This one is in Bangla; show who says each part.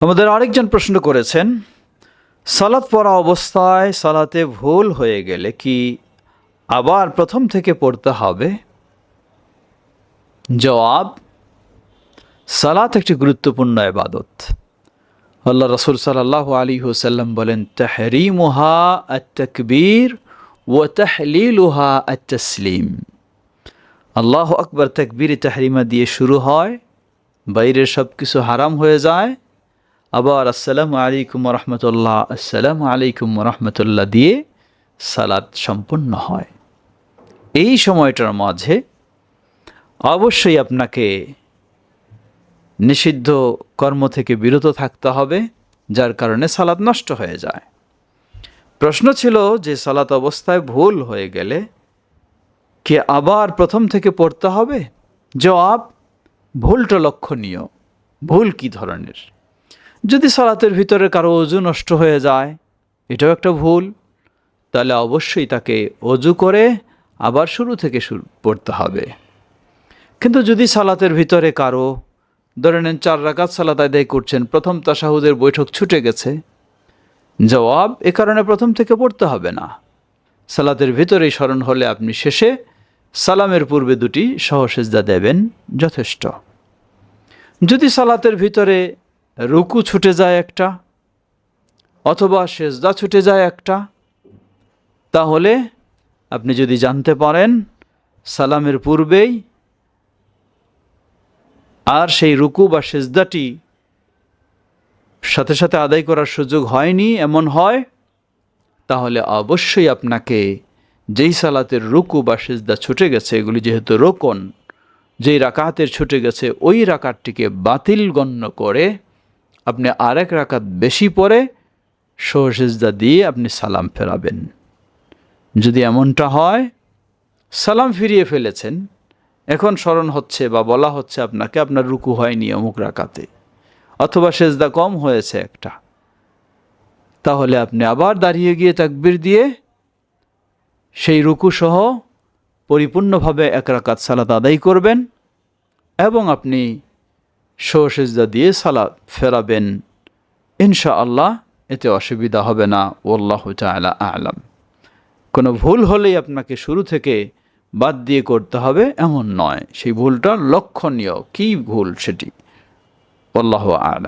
Speaker 1: আমাদের আরেকজন প্রশ্ন করেছেন, সালাত পড়া অবস্থায় সালাতে ভুল হয়ে গেলে কি আবার প্রথম থেকে পড়তে হবে? জবাব, সালাত একটি গুরুত্বপূর্ণ এবাদত আল্লাহ রসুল সাল্লাহ আলী হুসাল্লাম বলেন, তাহরিমুহা আত্মকবীর ও তাহলিলুহা আত্তসলিম। আল্লাহ আকবর তকবীর তাহরিমা দিয়ে শুরু হয়, বাইরের সব কিছু হারাম হয়ে যায় আবার আসসালামু আলাইকুম রহমতুল্লাহ। আসসালামু আলাইকুম রহমতুল্লাহ দিয়ে সালাদ সম্পন্ন হয়। এই সময়টার মাঝে অবশ্যই আপনাকে নিষিদ্ধ কর্ম থেকে বিরত থাকতে হবে, যার কারণে সালাদ নষ্ট হয়ে যায়। প্রশ্ন ছিল যে সালাত অবস্থায় ভুল হয়ে গেলে কি আবার প্রথম থেকে পড়তে হবে? জবাব, ভুলটা লক্ষণীয়। ভুল কি ধরনের? যদি সালাতের ভিতরে কারও অজু নষ্ট হয়ে যায়, এটাও একটা ভুল, তাহলে অবশ্যই তাকে অজু করে আবার শুরু থেকে শুরু পড়তে হবে। কিন্তু যদি সালাতের ভিতরে কারও, ধরে নেন চার রাকাত সালাত আদায় করছেন, প্রথম তাসাহুদের বৈঠক ছুটে গেছে, জবাব এ কারণে প্রথম থেকে পড়তে হবে না। সালাতের ভিতরেই স্মরণ হলে আপনি শেষে সালামের পূর্বে দুটি সহসেজদা দেবেন যথেষ্ট। যদি সালাতের ভিতরে রুকু ছুটে যায় একটা, অথবা সেজদা ছুটে যায় একটা। তাহলে আপনি যদি জানতে পারেন, সালামের পূর্বেই আর সেই রুকু বা সেজদাটি সাথে সাথে আদায় করার সুযোগ হয়নি, এমন হয়, তাহলে অবশ্যই আপনাকে যেই সালাতের রুকু বা সেজদা ছুটে গেছে, এগুলি যেহেতু রোকন, যেই রাকাতের ছুটে গেছে, ওই রাকাতটিকে বাতিল গণ্য করে আপনি আরেক রাকাত বেশি পরে সহসেজদা দিয়ে আপনি সালাম ফেরাবেন। যদি এমনটা হয়, সালাম ফিরিয়ে ফেলেছেন। এখন স্মরণ হচ্ছে বা বলা হচ্ছে আপনাকে আপনার রুকু হয়নি অমুক রাকাতে, অথবা সেজদা কম হয়েছে একটা। তাহলে আপনি আবার দাঁড়িয়ে গিয়ে তাকবির দিয়ে সেই রুকু সহ পরিপূর্ণভাবে এক রাকাত সালাত আদায় করবেন এবং আপনি সহসেজদা দিয়ে সালাদ ফেরাবেন। ইনশা আল্লাহ এতে অসুবিধা হবে না। ওল্লাহ তালা আলাম। কোনো ভুল হলেই আপনাকে শুরু থেকে বাদ দিয়ে করতে হবে, এমন নয়। সেই ভুলটা লক্ষণীয়। কি ভুল সেটি? আল্লাহ আলাম।